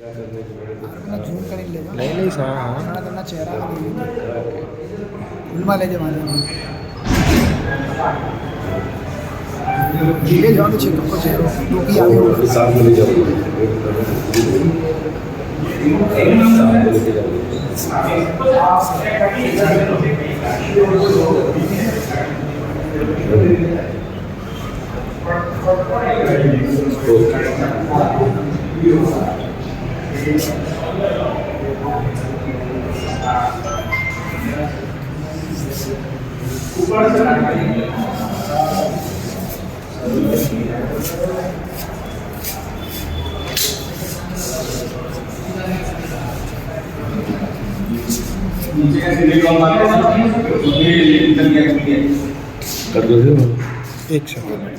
Zoom कर ले Thank you. આવી હોય. સામે લઈ જવું સામે લઈ જવું કરજો છે ને? એક સેકન્ડ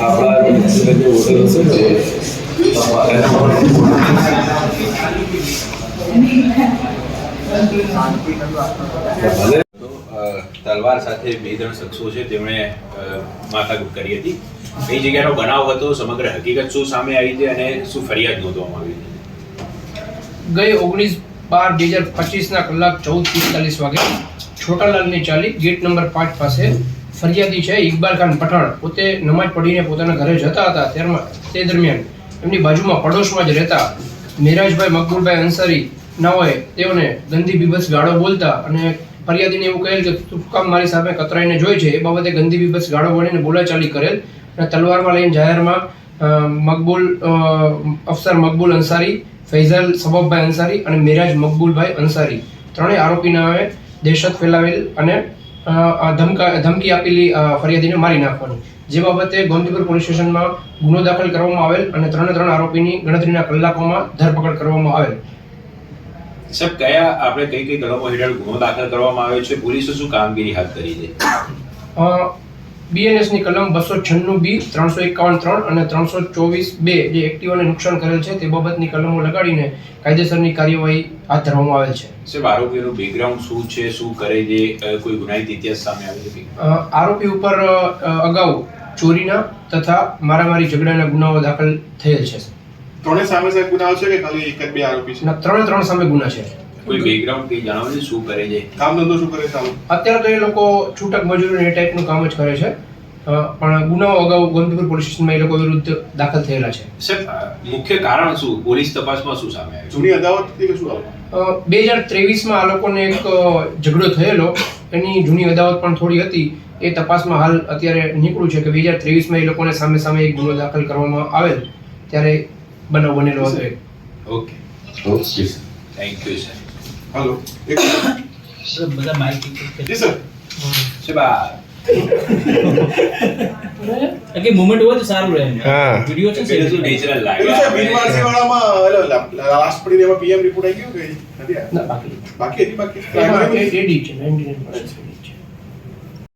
આપણા તલવાર સાથે બે ત્રણ શખ્સો છે, તેમણે માથાકૂટ કરી હતી. કઈ જગ્યાનો બનાવ હતો, સમગ્ર હકીકત શું સામે આવી છે અને શું ફરિયાદ નોંધવામાં આવી ગઈ ઓગણીસ બાર બે હજાર પચીસના કલાક ચૌદ પિસ્તાલીસ વાગે છોટાલાલની ચાલી, ગેટ નંબર પાંચ પાસે ફરિયાદી છે, ઇકબાલ ખાન પઠાણ, પોતે નમાજ પઢીને પોતાના ઘરે જતા હતા ત્યારમાં તે દરમિયાન એમની બાજુમાં પડોશમાં જ રહેતા મિરાજભાઈ મકબૂલભાઈ અંસારી નાઓએ તેઓને ગંદી બીભત્સ ગાળો બોલતા અને ફરિયાદીને એવું કહેલ કે તું કામ મારી સામે કતરાઈને જોઈ છે એ બાબતે ગંદી બીભત્સ ગાળો બોલીને બોલાચાલી કરેલ અને તલવારમાં લઈને જાહેરમાં મકબૂલ અફસર મકબૂલ અંસારી, ફૈઝલ સબબભાઈ અંસારી અને મિરાજ મકબૂલભાઈ અંસારી ત્રણેય આરોપી નામે દહેશત ફેલાવેલ અને ધમકા ધમકી આપેલી ફરિયાદીને મારી નાખવાની. જે બાબતે ગોંદીપુર પોલીસ સ્ટેશનમાં ગુનો દાખલ કરવામાં આવેલ અને ત્રણે ત્રણ આરોપીની ગણતરીના કલાકોમાં ધરપકડ કરવામાં આવેલ. સાહેબ કયા આપણે કઈ કઈ કલમો હેઠળ ગુનો દાખલ કરવામાં આવ્યો છે? પોલીસે શું કામગીરી હાથ કરી છે? બીએનએસની કલમ બસો છન્નું બી ત્રણસો એકાવન ત્રણ અને ત્રણસો ચોવીસ બે જે એક્ટિવાને નુકસાન કરેલ છે તે બાબતની કલમો લગાડીને કાયદેસરની કાર્યવાહી હાથ ધરવામાં આવેલ છે. સાહેબ આરોપીનું બેકગ્રાઉન્ડ શું છે? શું કરે છે? કોઈ ગુનાહિત ઇતિહાસ સામે આવી હતી આરોપી ઉપર અગાઉ ચોરીના તથા મારામારી ઝઘડાના ગુનાઓ દાખલ થયેલ છે ત્રણે સામે સાહેબ ગુનાઓ છે કે ખાલી એક જ બે આરોપી છે? ત્રણે ત્રણ સામે ગુના છે. કોઈ બેકગ્રાઉન્ડ કઈ જણાવો ને શું કરે છે? કામ ધંધો શું કરે છે અત્યારે તો એ લોકો છૂટક મજૂરી એ ટાઈપનું કામ જ કરે છે. પણ ગુનાઓ અગાઉ ગોંધપુર પોલીસ સ્ટેશનમાં એ લોકો વિરુદ્ધ દાખલ થયેલા છે. સાહેબ મુખ્ય કારણ શું? પોલીસ તપાસમાં શું સામે આવ્યું? જૂની અદાવત કે શું આવું? બે હજાર ત્રેવીસમાં આ લોકોને એક ઝઘડો થયેલો. એની જૂની અદાવત પણ થોડી હતી. એ તપાસમાં હાલ અત્યારે નીકળ્યું છે કે બે હજાર ત્રેવીસમાં એ લોકોને સામે સામે એક ગુનો દાખલ કરવામાં આવેલ. ત્યારે બનાવ બનેલો હતો okay. Okay sir thank you sir hello એક બધા માઇક જી સર સાહેબ કે મુમેન્ટ હોય તો સારું રહે હા. વિડિયો છે પેલું શું નેચરલ લાગે? પેલું બિનવારસી વાળામાં લાસ્ટ પડી એમાં પીએમ રિપોર્ટ આવી ગયો કે નથી ના બાકી. બાકી હતી બાકી. એમાં એ- એડી છે 99%.